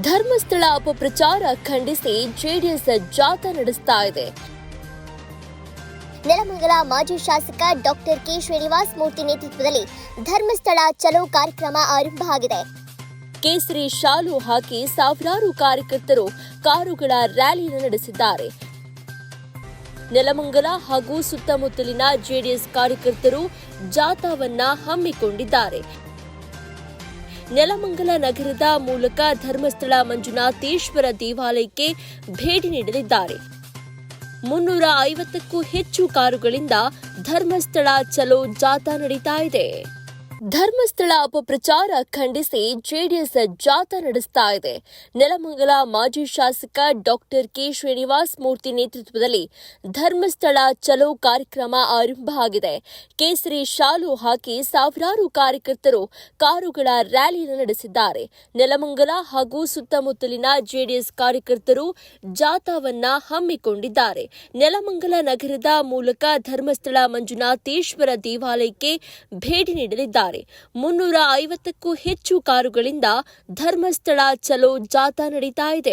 ಧರ್ಮಸ್ಥಳ ಅಪಪ್ರಚಾರ ಖಂಡಿಸಿ ಜೆಡಿಎಸ್ ಜಾಥಾ ನಡೆಸ್ತಾ ಇದೆ. ನೆಲಮಂಗಲ ಮಾಜಿ ಶಾಸಕ ಡಾಕ್ಟರ್ ಕೆ ಶ್ರೀನಿವಾಸ್ ಮೂರ್ತಿ ನೇತೃತ್ವದಲ್ಲಿ ಧರ್ಮಸ್ಥಳ ಚಲೋ ಕಾರ್ಯಕ್ರಮ ಆರಂಭ ಆಗಿದೆ. ಕೇಸರಿ ಶಾಲು ಹಾಕಿ ಸಾವಿರಾರು ಕಾರ್ಯಕರ್ತರು ಕಾರುಗಳ ರ್ಯಾಲಿಯನ್ನು ನಡೆಸಿದ್ದಾರೆ. ನೆಲಮಂಗಲ ಹಾಗೂ ಸುತ್ತಮುತ್ತಲಿನ ಜೆಡಿಎಸ್ ಕಾರ್ಯಕರ್ತರು ಜಾಥಾವನ್ನ ಹಮ್ಮಿಕೊಂಡಿದ್ದಾರೆ. ನೆಲಮಂಗಲ ನಗರದ ಮೂಲಕ ಧರ್ಮಸ್ಥಳ ಮಂಜುನಾಥೇಶ್ವರ ದೇವಾಲಯಕ್ಕೆ ಭೇಟಿ ನೀಡಲಿದ್ದಾರೆ. ಮುನ್ನೂರ ಐವತ್ತಕ್ಕೂ ಹೆಚ್ಚು ಕಾರುಗಳಿಂದ ಧರ್ಮಸ್ಥಳ ಚಲೋ ಜಾಥಾ ನಡೀತಾ ಇದೆ. ಧರ್ಮಸ್ಥಳ ಅಪಪ್ರಚಾರ ಖಂಡಿಸಿ ಜೆಡಿಎಸ್ ಜಾಥಾ ನಡೆಸ್ತಾ ಇದೆ. ನೆಲಮಂಗಲ ಮಾಜಿ ಶಾಸಕ ಡಾಕ್ಟರ್ ಕೆ ಶ್ರೀನಿವಾಸ್ ಮೂರ್ತಿ ನೇತೃತ್ವದಲ್ಲಿ ಧರ್ಮಸ್ಥಳ ಚಲೋ ಕಾರ್ಯಕ್ರಮ ಆರಂಭ ಆಗಿದೆ. ಕೇಸರಿ ಶಾಲು ಹಾಕಿ ಸಾವಿರಾರು ಕಾರ್ಯಕರ್ತರು ಕಾರುಗಳ ರ್ಯಾಲಿಯನ್ನು ನಡೆಸಿದ್ದಾರೆ. ನೆಲಮಂಗಲ ಹಾಗೂ ಸುತ್ತಮುತ್ತಲಿನ ಜೆಡಿಎಸ್ ಕಾರ್ಯಕರ್ತರು ಜಾಥಾವನ್ನ ಹಮ್ಮಿಕೊಂಡಿದ್ದಾರೆ. ನೆಲಮಂಗಲ ನಗರದ ಮೂಲಕ ಧರ್ಮಸ್ಥಳ ಮಂಜುನಾಥೇಶ್ವರ ದೇವಾಲಯಕ್ಕೆ ಭೇಟಿ ನೀಡಲಿದ್ದಾರೆ. ಮುನ್ನೂರ ಐವತ್ತಕ್ಕೂ ಹೆಚ್ಚು ಕಾರುಗಳಿಂದ ಧರ್ಮಸ್ಥಳ ಚಲೋ ಜಾಥಾ ನಡೀತಾ ಇದೆ.